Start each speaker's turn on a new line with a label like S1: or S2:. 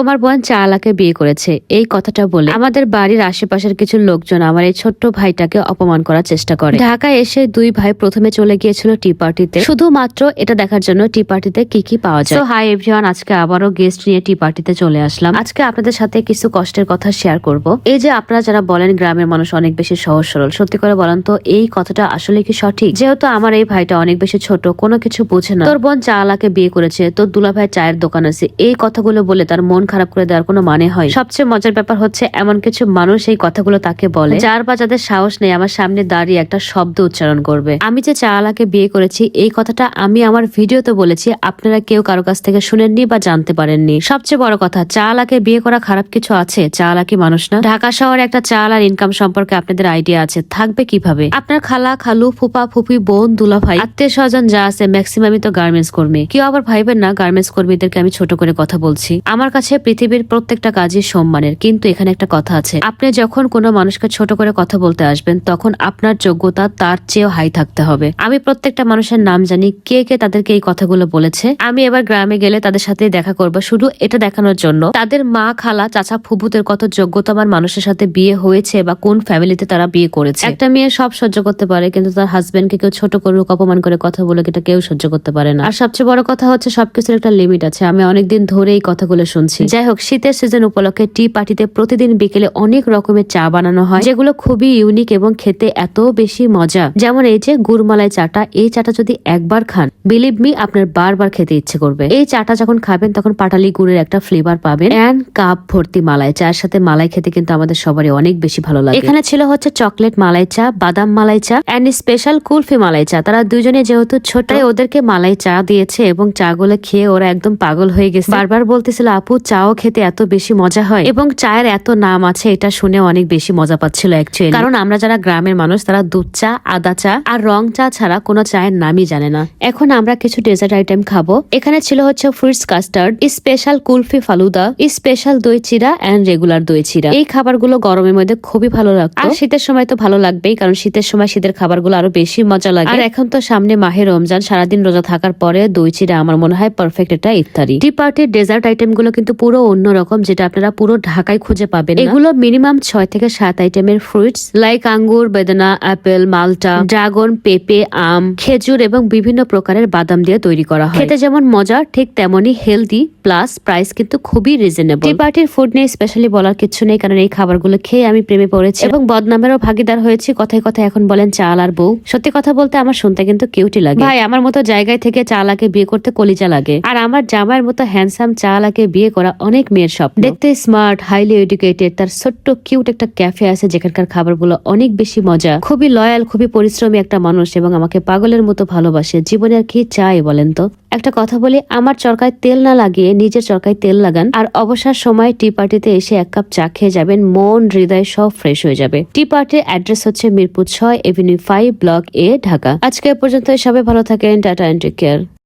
S1: তোমার বোন চালাকে বিয়ে করেছে। এই কথাটা বলে আমাদের বাড়ির আশেপাশের কিছু লোকজন আমার এই ছোট্ট ভাইটাকে অপমান করার চেষ্টা করে। ঢাকায় এসে দুই ভাই প্রথমে চলে গিয়েছিল টি পার্টিতে। শুধুমাত্র এটা দেখার জন্য টি পার্টিতে কি কি পাওয়া যায়। হাই এভরিওয়ান আজকে আবারও গেস্ট নিয়ে টি পার্টিতে চলে আসলাম। আজকে আপনাদের সাথে কিছু কষ্টের কথা শেয়ার করব। এই যে আপনারা যারা বলেন গ্রামের মানুষ অনেক বেশি সহজ সরল, সত্যি করে বলেন তো, এই কথাটা আসলে কি সঠিক? যেহেতু আমার এই ভাইটা অনেক বেশি ছোট, কোনো কিছু বোঝে না। তোর বোন চালাকে বিয়ে করেছে, তোর দুলা ভাই চায়ের দোকান আছে, এই কথাগুলো বলে তার মন খারাপ করে দেওয়ার কোনো মানে হয় সবচেয়ে মজার ব্যাপার হচ্ছে, এমন কিছু মানুষ এই কথাগুলো তাকে বলে, যার বা যাদের সাহস নেই আমার সামনে দাঁড়িয়ে একটা শব্দ উচ্চারণ করবে। আমি যে চালাকে বিয়ে করেছি, এই কথাটা আমি আমার ভিডিওতে বলেছি, আপনারা কেউ কারও কাছ থেকে শুনেননি বা জানতে পারেননি। সবচেয়ে বড় কথা চালাকে বিয়ে করা খারাপ কিছু আছে? চালাকি মানুষ না? ঢাকা শহরে একটা চাল ইনকাম সম্পর্কে আপনাদের আইডিয়া আছে, থাকবে কীভাবে? আপনার খালা, খালু, ফুপা, ফুপি, বোন দুলা ভাই আত্মীয় স্বজন যা আছে ম্যাক্সিমামই তো গার্মেন্টস কর্মী। কেউ আবার ভাইবেন না গার্মেন্টস কর্মীদেরকে আমি ছোট করে কথা বলছি। আমার কাছে পৃথিবীর প্রত্যেকটা কাজই সম্মানের। কিন্তু এখানে একটা কথা আছে। আপনি যখন কোনো মানুষকে ছোট করে কথা বলতে আসবেন, তখন আপনার যোগ্যতা তার চেয়েও হাই থাকতে হবে। আমি প্রত্যেকটা মানুষের নাম জানি, কে কে তাদেরকে এই কথাগুলো বলেছে। আমি এবার গ্রামে গেলে তাদের সাথে দেখা করব। শুধু এটা দেখানোর জন্য, তাদের মা, খালা, চাচা ফুবুদের কত যোগ্যতামান মানুষের সাথে বিয়ে হয়েছে বা কোন ফ্যামিলিতে তারা বিয়ে করেছে। একটা মেয়ে সব সহ্য করতে পারে, কিন্তু তার হাজবেন্ডকে কেউ ছোট করুক, অপমান করে কথা বলে এটা কেউ সহ্য করতে পারে না। আর সবচেয়ে বড় কথা হচ্ছে সবকিছুর একটা লিমিট আছে। আমি অনেকদিন ধরে এই কথাগুলো শুনছি। যাই হোক শীতের সিজন উপলক্ষে টি পার্টিতে প্রতিদিন বিকেলে অনেক রকমের চা বানানো হয়, যেগুলো খুবই ইউনিক এবং খেতে এত বেশি মজা। যেমন এই যে গুড়মালাই চাটা, এই চাটা যদি একবার খান বিলিভ মি আপনার বারবার খেতে ইচ্ছে করবে। এই চাটা যখন খাবেন, তখন পাটালি গুড়ের একটা ফ্লেভার পাবেন। অ্যান্ড কাপ ভর্তি মালাই চায়ের সাথে মালাই খেতে কিন্তু আমাদের সবারই অনেক বেশি ভালো লাগে। এখানে ছিল হচ্ছে চকলেট মালাই চা, বাদাম মালাই চা অ্যান্ড স্পেশাল কুলফি মালাই চা। তারা দুজনে যেহেতু ছোট ওদেরকে মালাই চা দিয়েছে এবং চা গুলো খেয়ে ওরা একদম পাগল হয়ে গেছে। বারবার বলতেছিল, আপু চাও খেতে এত বেশি মজা হয় এবং চায়ের এত নাম আছে, এটা শুনে অনেক বেশি মজা পাচ্ছিল অ্যাকচুয়ালি কারণ আমরা যারা গ্রামের মানুষ, তারা দুধ চা, আদা চা আর রং চা ছাড়া কোনো চায়ের নামই জানে না। এখন আমরা কিছু ডেজার্ট আইটেম খাব। এখানে ছিল হচ্ছে fruits custard special kulfi falooda special দই চিরা অ্যান্ড রেগুলার দই চিরা। এই খাবারগুলো গরমের মধ্যে খুবই ভালো লাগতো। আর শীতের সময় তো ভালো লাগবেই, কারণ শীতের সময় শীতের খাবারগুলো আরও বেশি মজা লাগে। আর এখন তো সামনে মাহে রমজান, সারাদিন রোজা থাকার পরে দই চিরা আমার মনে হয় পারফেক্ট এটা ইত্যাদি টি পার্টির ডেজার্ট আইটেমগুলো কিন্তু পুরো অন্যরকম যেটা আপনারা পুরো ঢাকায় খুঁজে পাবেন এগুলো মিনিমাম ছয় থেকে সাত আইটেমের ফ্রুটস লাইক আঙ্গুর, বেদানা অ্যাপেল মালটা ড্রাগন পেঁপে, আম, খেজুর এবং বিভিন্ন প্রকারের বাদাম দিয়ে তৈরি করা হয়। খেতে যেমন মজা, ঠিক তেমনই হেলদি প্লাস প্রাইস কিন্তু খুবই রিজনেবল টি পার্টির ফুড নিয়ে স্পেশালি বলার কিছু নেই, কারণ এই খাবারগুলো খেয়ে আমি প্রেমে পড়েছি। এবং বদনামেরও ভাগিদার হয়েছি, কথায় কথায় এখন বলেন চাল আর বউ। সত্যি কথা বলতে আমার শুনতে কিন্তু কিউটি লাগে। ভাই, আমার মতো জায়গায় থেকে চালাকে বিয়ে করতে কলিজা লাগে। আর আমার জামাইয়ের মতো হ্যান্ডসাম চালাকে বিয়ে করা অনেক মেয়ের স্বপ্ন। দেখতে স্মার্ট হাইলি এডুকেটেড তার ছোট্ট কিউট একটা ক্যাফে আছে যেখানকার খাবারগুলো অনেক বেশি মজা। খুবই লয়াল খুবই পরিশ্রমী একটা মানুষ এবং আমাকে পাগলের মতো ভালোবাসে। জীবনে আর কি চাই বলেন তো? একটা কথা বলি আমার চরকায় তেল না লাগিয়ে নিজের চরকায় তেল লাগান আর অবসর সময় টি পার্টিতে এসে এক কাপ চা খেয়ে যাবেন মন হৃদয় সব ফ্রেশ হয়ে যাবে। টি পার্টির অ্যাড্রেস হচ্ছে মিরপুর ছয় avenue five block A Dhaka. আজকে পর্যন্ত সবাই ভালো থাকেন টাটা এন্ড টেক কেয়ার